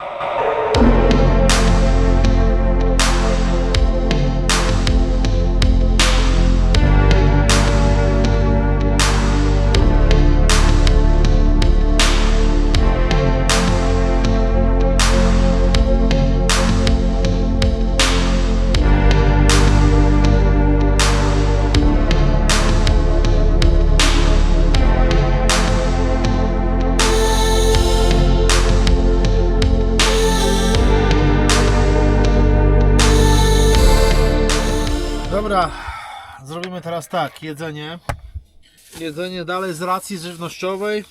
you Dobra, zrobimy teraz tak, jedzenie. Jedzenie dalej z racji żywnościowej.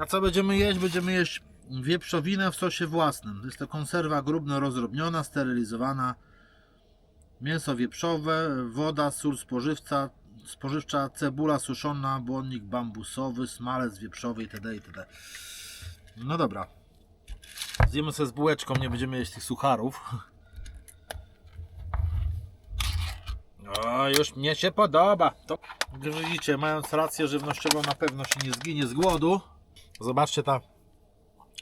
A co będziemy jeść? Będziemy jeść wieprzowinę w sosie własnym. Jest to konserwa grubno rozrobniona, sterylizowana. Mięso wieprzowe, woda, sól spożywca, spożywcza, cebula suszona, błonnik bambusowy, smalec wieprzowy itd. itd. No dobra. Zjemy sobie z bułeczką, nie będziemy jeść tych sucharów. O, już mnie się podoba. To widzicie, mając rację żywnościową, na pewno się nie zginie z głodu. Zobaczcie ta,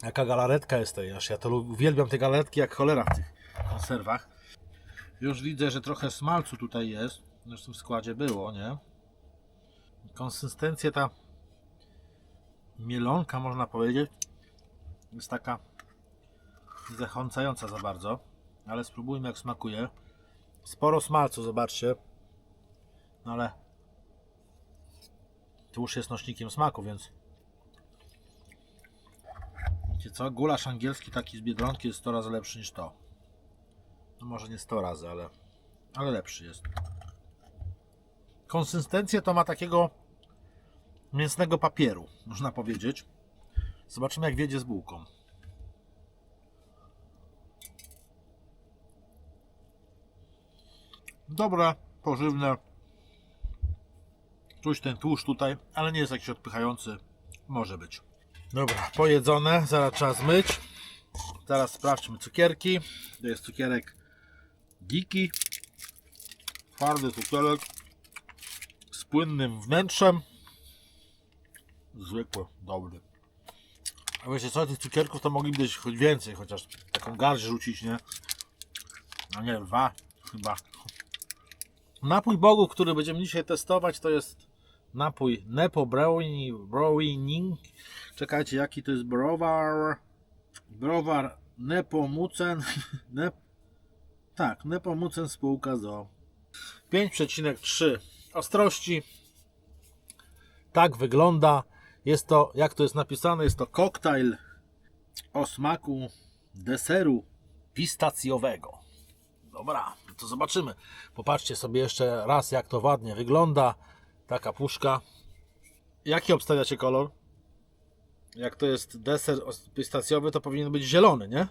jaka galaretka jest tej. Aż ja to uwielbiam te galaretki jak cholera w tych konserwach. Już widzę, że trochę smalcu tutaj jest. Zresztą w składzie było, nie? Konsystencja ta mielonka, można powiedzieć, jest taka zachęcająca za bardzo. Ale spróbujmy jak smakuje. Sporo smalcu, zobaczcie. No ale tłuszcz jest nośnikiem smaku, więc wiecie co? Gulasz angielski taki z Biedronki jest 100 razy lepszy niż to. No może nie 100 razy, ale, ale lepszy jest. Konsystencję to ma takiego mięsnego papieru, można powiedzieć. Zobaczymy jak wiedzie z bułką. Dobre, pożywne. Czuć ten tłuszcz tutaj, ale nie jest jakiś odpychający. Może być. Dobra, pojedzone. Zaraz trzeba zmyć. Teraz sprawdźmy cukierki. To jest cukierek Giki. Twardy cukierek z płynnym wnętrzem. Zwykły, dobry. A wiecie co, tych cukierków to mogliby być choć więcej, chociaż taką garść rzucić, nie? No nie, dwa chyba. Napój bogów, który będziemy dzisiaj testować, to jest napój Nepo Browning. Czekajcie, jaki to jest browar? Browar Nepomucen. Nep... Tak, Nepomucen spółka ZO. 5,3 ostrości. Tak wygląda. Jest to, jak to jest napisane, jest to koktajl o smaku deseru pistacjowego. Dobra, to zobaczymy. Popatrzcie sobie jeszcze raz, jak to ładnie wygląda. Taka puszka. Jaki obstawiacie kolor? Jak to jest deser pistacjowy, to powinien być zielony, nie?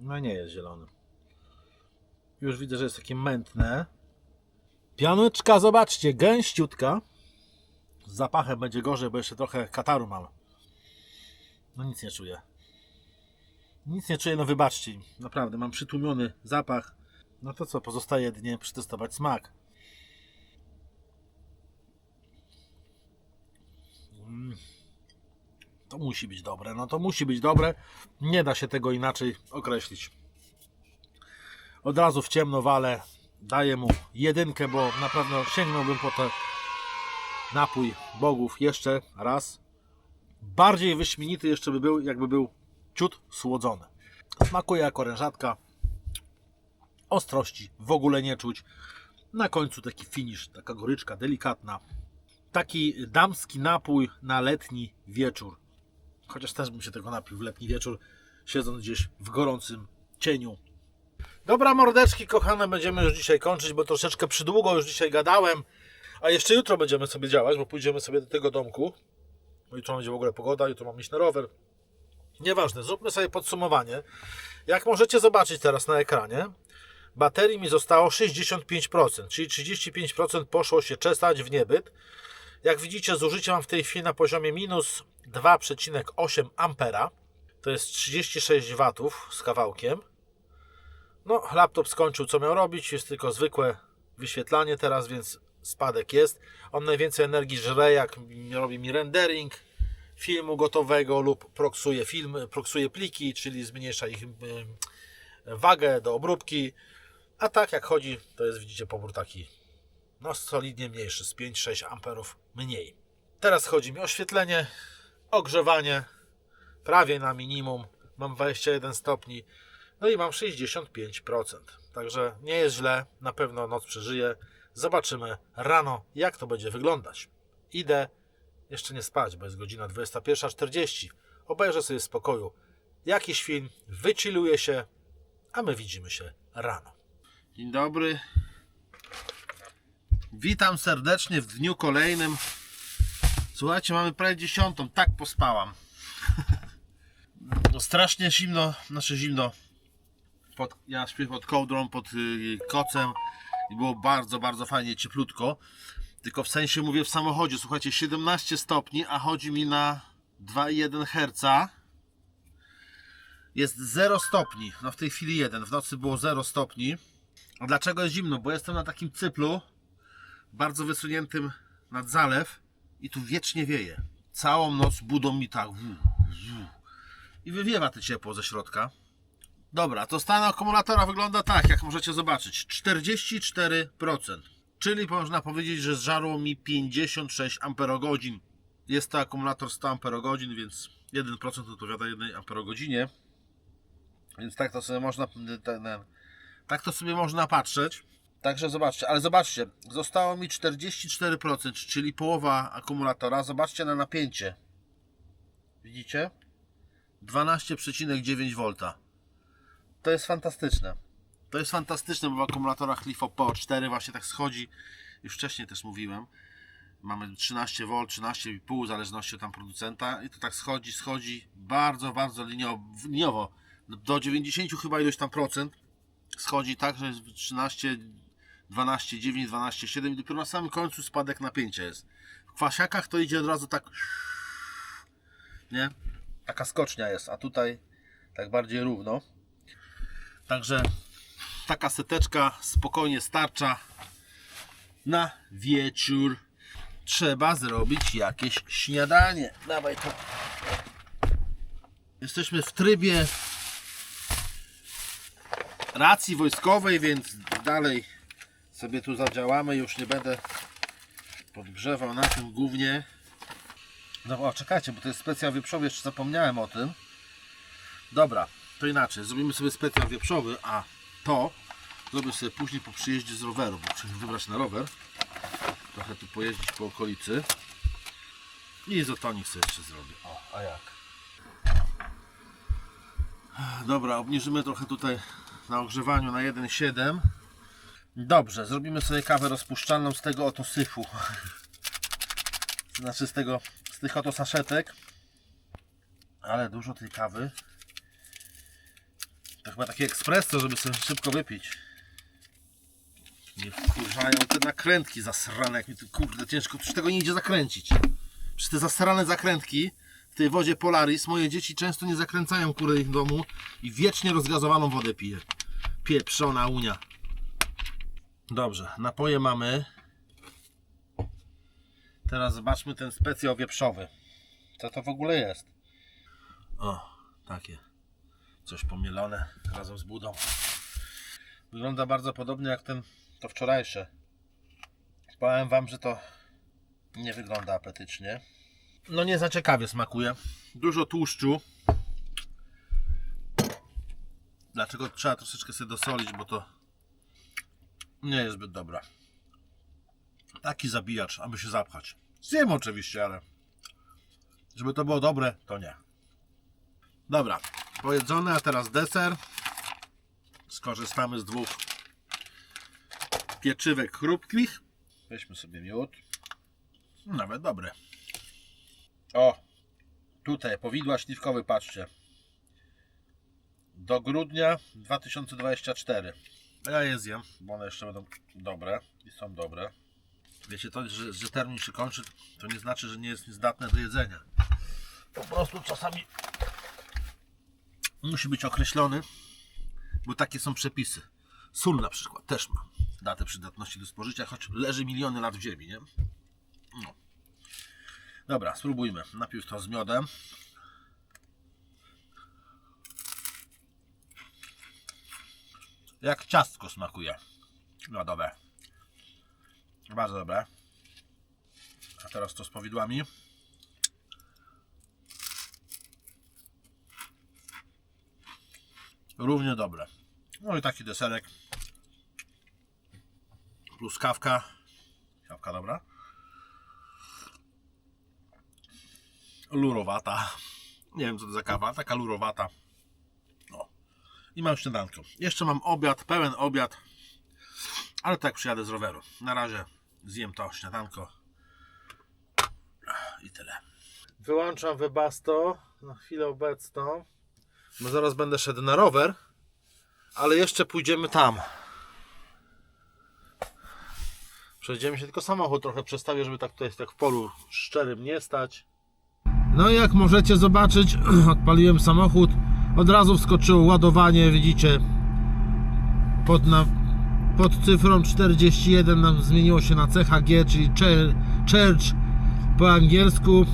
No nie jest zielony. Już widzę, że jest takie mętne. Pianeczka, zobaczcie, gęściutka. Z zapachem będzie gorzej, bo jeszcze trochę kataru mam. No nic nie czuję. Nic nie czuję, no wybaczcie. Naprawdę, mam przytłumiony zapach. No to co, pozostaje jedynie przetestować smak. Mm. To musi być dobre, no to musi być dobre. Nie da się tego inaczej określić. Od razu w ciemno walę. Daję mu jedynkę, bo na pewno sięgnąłbym po ten napój bogów jeszcze raz. Bardziej wyśmienity jeszcze by był, jakby był ciut słodzony. Smakuje jak orężatka. Ostrości w ogóle nie czuć. Na końcu taki finish, taka goryczka delikatna. Taki damski napój na letni wieczór. Chociaż też bym się tego napił w letni wieczór, siedząc gdzieś w gorącym cieniu. Dobra, mordeczki kochane, będziemy już dzisiaj kończyć, bo troszeczkę przydługo już dzisiaj gadałem. A jeszcze jutro będziemy sobie działać, bo pójdziemy sobie do tego domku. Jutro będzie w ogóle pogoda, jutro mam iść na rower. Nieważne, zróbmy sobie podsumowanie. Jak możecie zobaczyć teraz na ekranie, baterii mi zostało 65%, czyli 35% poszło się czesać w niebyt. Jak widzicie, zużycie mam w tej chwili na poziomie minus 2,8 ampera. To jest 36 watów z kawałkiem. No, laptop skończył co miał robić, jest tylko zwykłe wyświetlanie teraz, więc spadek jest. On najwięcej energii żre, jak robi mi rendering filmu gotowego lub proksuje film, proksuje pliki, czyli zmniejsza ich wagę do obróbki. A tak jak chodzi, to jest widzicie pobór taki no solidnie mniejszy, z 5-6 amperów mniej. Teraz chodzi mi o oświetlenie, ogrzewanie, prawie na minimum, mam 21 stopni, no i mam 65%. Także nie jest źle, na pewno noc przeżyję. Zobaczymy rano, jak to będzie wyglądać. Idę jeszcze nie spać, bo jest godzina 21.40. Obejrzę sobie w spokoju jakiś film, wychilluję się, a my widzimy się rano. Dzień dobry. Witam serdecznie w dniu kolejnym. Słuchajcie, mamy prawie dziesiątą, tak pospałam. No, strasznie zimno, znaczy zimno. Pod, ja śpię pod kołdrą, pod y, kocem i było bardzo, bardzo fajnie, cieplutko. Tylko w sensie mówię w samochodzie, słuchajcie, 17 stopni, a chodzi mi na 2,1 Hz. Jest 0 stopni, no w tej chwili 1, w nocy było 0 stopni. A dlaczego jest zimno? Bo jestem na takim cyplu, bardzo wysuniętym nad zalew i tu wiecznie wieje. Całą noc budą mi tak. I wywiewa to ciepło ze środka. Dobra, to stan akumulatora wygląda tak, jak możecie zobaczyć. 44%. Czyli można powiedzieć, że zżarło mi 56 amperogodzin. Jest to akumulator 100 amperogodzin, więc 1% odpowiada 1 amperogodzinie. Więc tak to sobie można tak to sobie można patrzeć. Także zobaczcie, ale zobaczcie, zostało mi 44%, czyli połowa akumulatora. Zobaczcie na napięcie. Widzicie? 12,9 V. To jest fantastyczne. To jest fantastyczne, bo w akumulatorach LiFo PO4 właśnie tak schodzi. Już wcześniej też mówiłem. Mamy 13 V, 13,5 w zależności od tam producenta i to tak schodzi, schodzi bardzo, bardzo liniowo. liniowo. Do 90 chyba ilość tam procent schodzi tak, że jest 13, 12, 9, 12, 7 i dopiero na samym końcu spadek napięcia jest. W kwasiakach to idzie od razu tak nie? Taka skocznia jest, a tutaj tak bardziej równo. Także taka seteczka spokojnie starcza na wieczór. Trzeba zrobić jakieś śniadanie. Dawaj to. Jesteśmy w trybie racji wojskowej, więc dalej sobie tu zadziałamy. Już nie będę podgrzewał na tym głównie. No o, czekajcie, bo to jest specjal wieprzowy, jeszcze zapomniałem o tym. Dobra, to inaczej. Zrobimy sobie specjal wieprzowy, a to zrobię sobie później po przyjeździe z roweru, bo muszę się wybrać na rower. Trochę tu pojeździć po okolicy. I izotonik sobie jeszcze zrobię. O, a jak? Dobra, obniżymy trochę tutaj na ogrzewaniu na 1,7. Dobrze, zrobimy sobie kawę rozpuszczalną z tego oto syfu. Znaczy z tego, z tych oto saszetek. Ale dużo tej kawy. To chyba takie espresso, żeby sobie szybko wypić. Nie wkurzają te nakrętki zasrane, jak mi tu kurde ciężko, przecież tego nie idzie zakręcić. Przez te zasrane zakrętki w tej wodzie Polaris moje dzieci często nie zakręcają kurde ich domu i wiecznie rozgazowaną wodę pije. Pieprzona unia. Dobrze, napoje mamy. Teraz zobaczmy ten specjał wieprzowy. Co to w ogóle jest? O, takie. Coś pomielone razem z budą. Wygląda bardzo podobnie jak ten to wczorajsze. Powiem wam, że to nie wygląda apetycznie. No nie za ciekawie smakuje. Dużo tłuszczu. Dlaczego trzeba troszeczkę sobie dosolić, bo to nie jest zbyt dobra. Taki zabijacz, aby się zapchać. Zjem oczywiście, ale żeby to było dobre, to nie. Dobra, pojedzone, a teraz deser. Skorzystamy z dwóch pieczywek chrupkich. Weźmy sobie miód. Nawet dobre. O, tutaj powidła śliwkowy, patrzcie. Do grudnia 2024. Ja je zjem, bo one jeszcze będą dobre i są dobre. Wiecie, to, że, że termin się kończy, to nie znaczy, że nie jest zdatne do jedzenia. Po prostu czasami musi być określony, bo takie są przepisy. Sól na przykład też ma datę przydatności do spożycia, choć leży miliony lat w ziemi, nie? No. Dobra, spróbujmy. Najpierw to z miodem. Jak ciastko smakuje. Miodowe. Bardzo dobre. A teraz to z powidłami. Równie dobre. No i taki deserek. Plus kawka. Kawka dobra. Lurowata. Nie wiem co to za kawa. Taka lurowata. O. I mam śniadanko. Jeszcze mam obiad, pełen obiad. Ale tak przyjadę z roweru. Na razie zjem to śniadanko. I tyle. Wyłączam Webasto na chwilę obecną. Bo zaraz będę szedł na rower. Ale jeszcze pójdziemy tam. Przejdziemy się, tylko samochód trochę przestawię, żeby tak tutaj tak w polu szczerym nie stać. No i jak możecie zobaczyć, odpaliłem samochód. Od razu wskoczyło ładowanie, widzicie. Pod, na, pod cyfrą 41 nam zmieniło się na CHG, czyli Chur- Church po angielsku.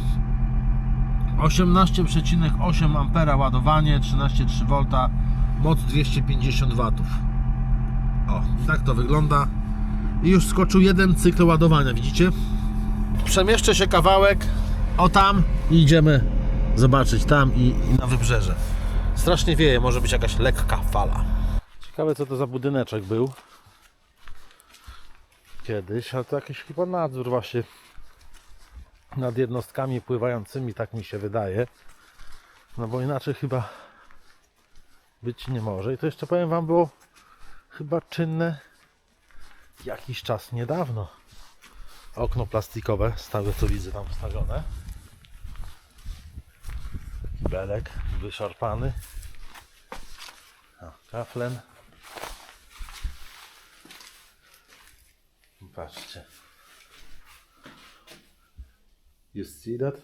18,8 ampera ładowanie, 13,3 V, moc 250 W. O, tak to wygląda. I już skoczył jeden cykl ładowania, widzicie? Przemieszczę się kawałek, o tam i idziemy zobaczyć tam i, i na wybrzeże. Strasznie wieje, może być jakaś lekka fala. Ciekawe co to za budyneczek był. Kiedyś, ale to jakiś chyba nadzór właśnie nad jednostkami pływającymi, tak mi się wydaje. No bo inaczej chyba być nie może. I to jeszcze powiem Wam było chyba czynne jakiś czas niedawno. Okno plastikowe, stałe co widzę tam wstawione. Belek wyszarpany. O, kaflen. Patrzcie. Jest see that?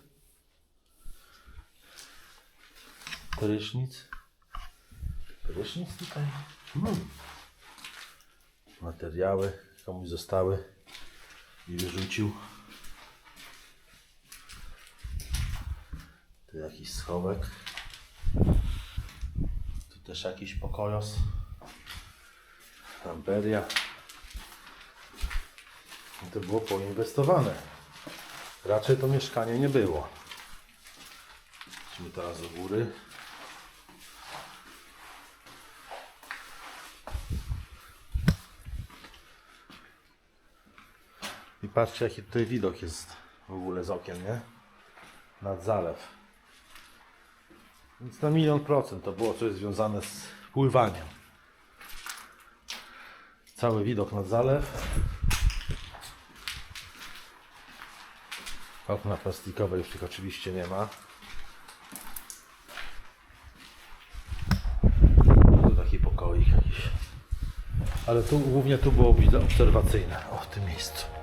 Prysznic. Prysznic tutaj. Hmm. Materiały komuś zostały i wyrzucił. Tu jakiś schowek. Tu też jakiś pokojos. Amperia. I to było poinwestowane. Raczej to mieszkanie nie było. Idźmy teraz do góry. I patrzcie jaki tutaj widok jest w ogóle z okien, nie? Nad zalew. Więc na milion procent to było coś związane z pływaniem. Cały widok nad zalew. Okna plastikowe już tych oczywiście nie ma. Tu taki pokoik jakiś. Ale tu głównie tu było obserwacyjne. O w tym miejscu.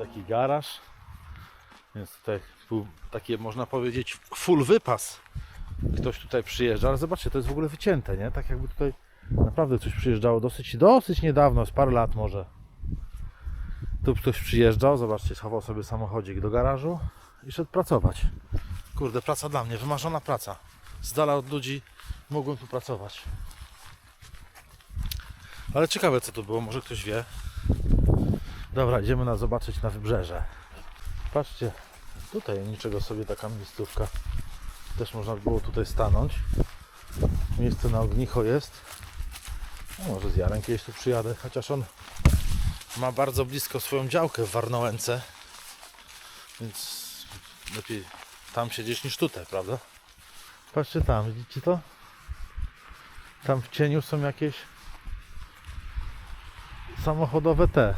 Taki garaż. Więc tutaj był takie można powiedzieć full wypas. Ktoś tutaj przyjeżdża, ale zobaczcie, to jest w ogóle wycięte, nie? Tak jakby tutaj naprawdę coś przyjeżdżało dosyć, dosyć niedawno, z parę lat może. Tu ktoś przyjeżdżał, zobaczcie, schował sobie samochodzik do garażu i szedł pracować. Kurde, praca dla mnie, wymarzona praca. Z dala od ludzi mogłem tu pracować. Ale ciekawe co to było, może ktoś wie. Dobra, idziemy na zobaczyć na wybrzeże. Patrzcie, tutaj niczego sobie taka miejscówka. Też można by było tutaj stanąć. Miejsce na ognicho jest. No, może z Jarem kiedyś tu przyjadę, chociaż on ma bardzo blisko swoją działkę w Warnołęce. Więc lepiej tam siedzieć niż tutaj, prawda? Patrzcie tam, widzicie to? Tam w cieniu są jakieś samochodowe te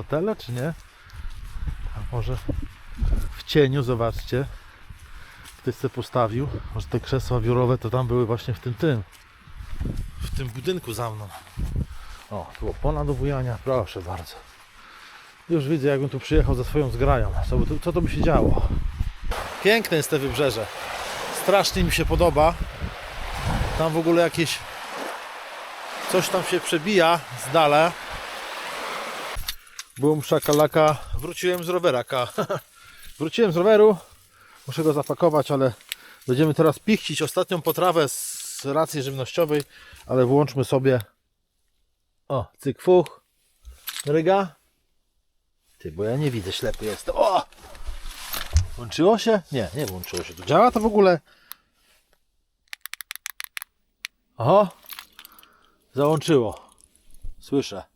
hotele, czy nie? A może w cieniu, zobaczcie. Ktoś sobie postawił. Może te krzesła biurowe to tam były właśnie w tym tym. W tym budynku za mną. O, tu opona do bujania, proszę bardzo. Już widzę, jakbym tu przyjechał ze swoją zgrają. Co, co to by się działo? Piękne jest te wybrzeże. Strasznie mi się podoba. Tam w ogóle jakieś coś tam się przebija z dala. Bum, szakalaka. Wróciłem z roweraka. Wróciłem z roweru. Muszę go zapakować, ale będziemy teraz pichcić ostatnią potrawę z racji żywnościowej, ale włączmy sobie o, cyk fuch. Ryga. Ty, bo ja nie widzę, ślepy jestem. O! Włączyło się? Nie, nie włączyło się. To działa to w ogóle? Oho. Załączyło. Słyszę.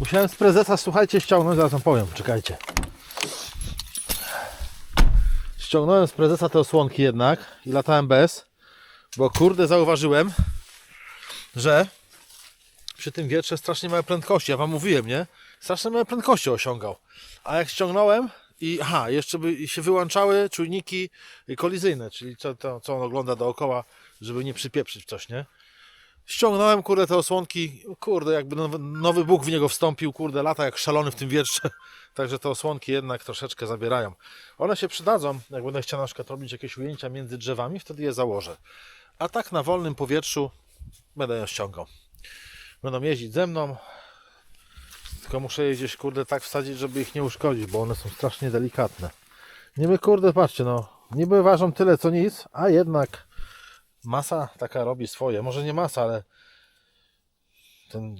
Musiałem z prezesa, słuchajcie, ściągnąć, zaraz wam powiem, czekajcie. Ściągnąłem z prezesa te osłonki jednak i latałem bez, bo kurde zauważyłem, że przy tym wietrze strasznie małe prędkości. Ja wam mówiłem, nie? Strasznie małe prędkości osiągał. A jak ściągnąłem i aha, jeszcze by się wyłączały czujniki kolizyjne, czyli to, to co on ogląda dookoła, żeby nie przypieprzyć coś, nie? Ściągnąłem, kurde, te osłonki, kurde, jakby nowy, Bóg w niego wstąpił, kurde, lata jak szalony w tym wietrze. Także te osłonki jednak troszeczkę zabierają. One się przydadzą, jak będę chciał na przykład robić jakieś ujęcia między drzewami, wtedy je założę. A tak na wolnym powietrzu będę je ściągał. Będą jeździć ze mną, tylko muszę je gdzieś, kurde, tak wsadzić, żeby ich nie uszkodzić, bo one są strasznie delikatne. Niby, kurde, patrzcie, no, niby ważą tyle co nic, a jednak masa taka robi swoje. Może nie masa, ale ten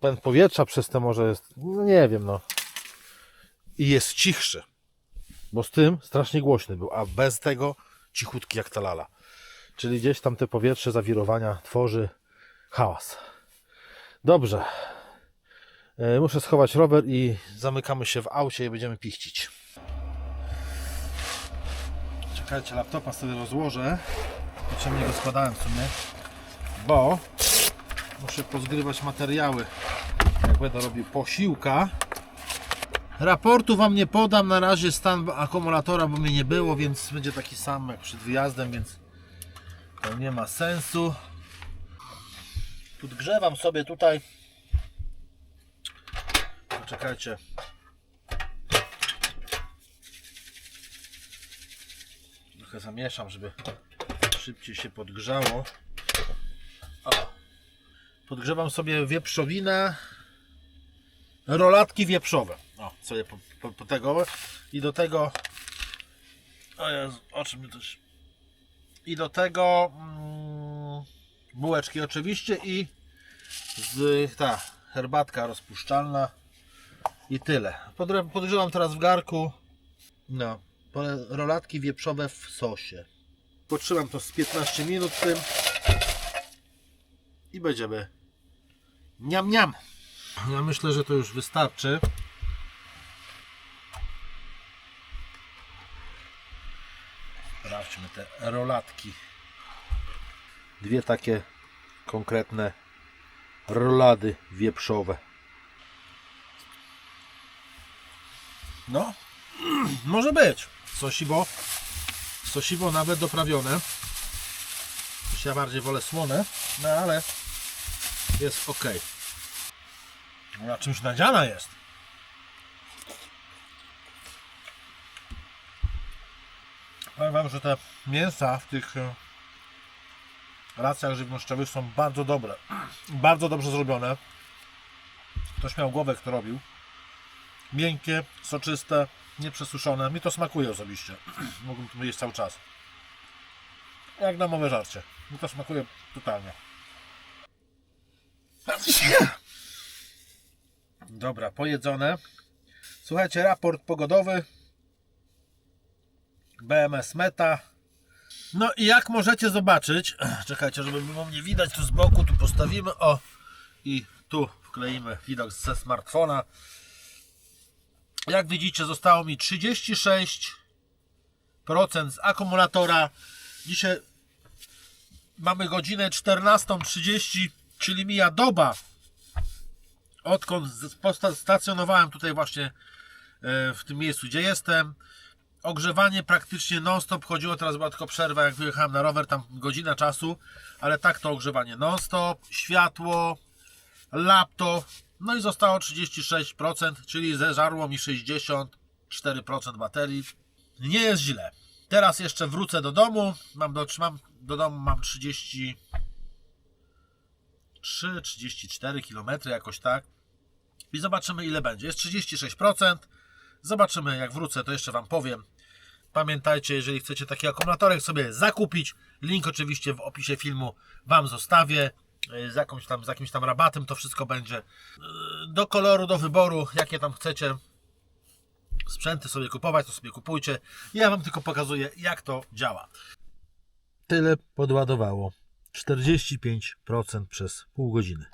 pęd powietrza przez te może jest, no nie wiem, no. I jest cichszy, bo z tym strasznie głośny był, a bez tego cichutki jak ta lala. Czyli gdzieś tam te powietrze zawirowania tworzy hałas. Dobrze. E, Muszę schować rower i zamykamy się w aucie i będziemy pichcić. Czekajcie, laptopa sobie rozłożę. Potrzebnie go składałem w sumie, bo muszę pozgrywać materiały. Jak będę robił posiłka. Raportu Wam nie podam na razie stan akumulatora, bo mnie nie było, więc będzie taki sam jak przed wyjazdem, więc to nie ma sensu. Podgrzewam sobie tutaj. Poczekajcie. Trochę zamieszam, żeby szybciej się podgrzało. O. Podgrzewam sobie wieprzowinę. Rolatki wieprzowe. O, sobie po, po, po tego. I do tego. O Jezu, o czym też. I do tego mm, bułeczki oczywiście i z ta herbatka rozpuszczalna i tyle. Podgrzewam teraz w garku. No, rolatki wieprzowe w sosie. Potrzymam to z 15 minut tym i będziemy niam niam. Ja myślę, że to już wystarczy. Sprawdźmy te rolatki. Dwie takie konkretne rolady wieprzowe. No, może być. Sosiwo, sosiwo nawet doprawione. Ja bardziej wolę słone, no ale jest ok. Na czymś nadziana jest. Powiem Wam, że te mięsa w tych e, racjach żywnościowych są bardzo dobre. Bardzo dobrze zrobione. Ktoś miał głowę, kto robił. Miękkie, soczyste, nieprzesuszone. Mi to smakuje osobiście. Mógłbym to jeść cały czas. Jak na mowe żarcie. Mi to smakuje totalnie. Dobra, pojedzone. Słuchajcie, raport pogodowy. BMS Meta. No i jak możecie zobaczyć, czekajcie, żeby było mnie widać tu z boku, tu postawimy, o i tu wkleimy widok ze smartfona. Jak widzicie, zostało mi 36% z akumulatora Dzisiaj mamy godzinę 14.30, czyli mija doba, odkąd stacjonowałem tutaj właśnie e, w tym miejscu, gdzie jestem. Ogrzewanie praktycznie non-stop chodziło, teraz była tylko przerwa, jak wyjechałem na rower, tam godzina czasu, ale tak to ogrzewanie non-stop, światło, laptop, no i zostało 36%, czyli zeżarło mi 64% baterii. Nie jest źle. Teraz jeszcze wrócę do domu, mam do, mam, do domu mam 30 3-34 km jakoś tak. I zobaczymy ile będzie. Jest 36%. Zobaczymy jak wrócę, to jeszcze Wam powiem. Pamiętajcie, jeżeli chcecie taki akumulatorek sobie zakupić, link oczywiście w opisie filmu Wam zostawię. Yy, Z, jakąś tam, z jakimś tam rabatem to wszystko będzie. Yy, Do koloru, do wyboru, jakie tam chcecie sprzęty sobie kupować, to sobie kupujcie. Ja Wam tylko pokazuję jak to działa. Tyle podładowało. 45% przez pół godziny.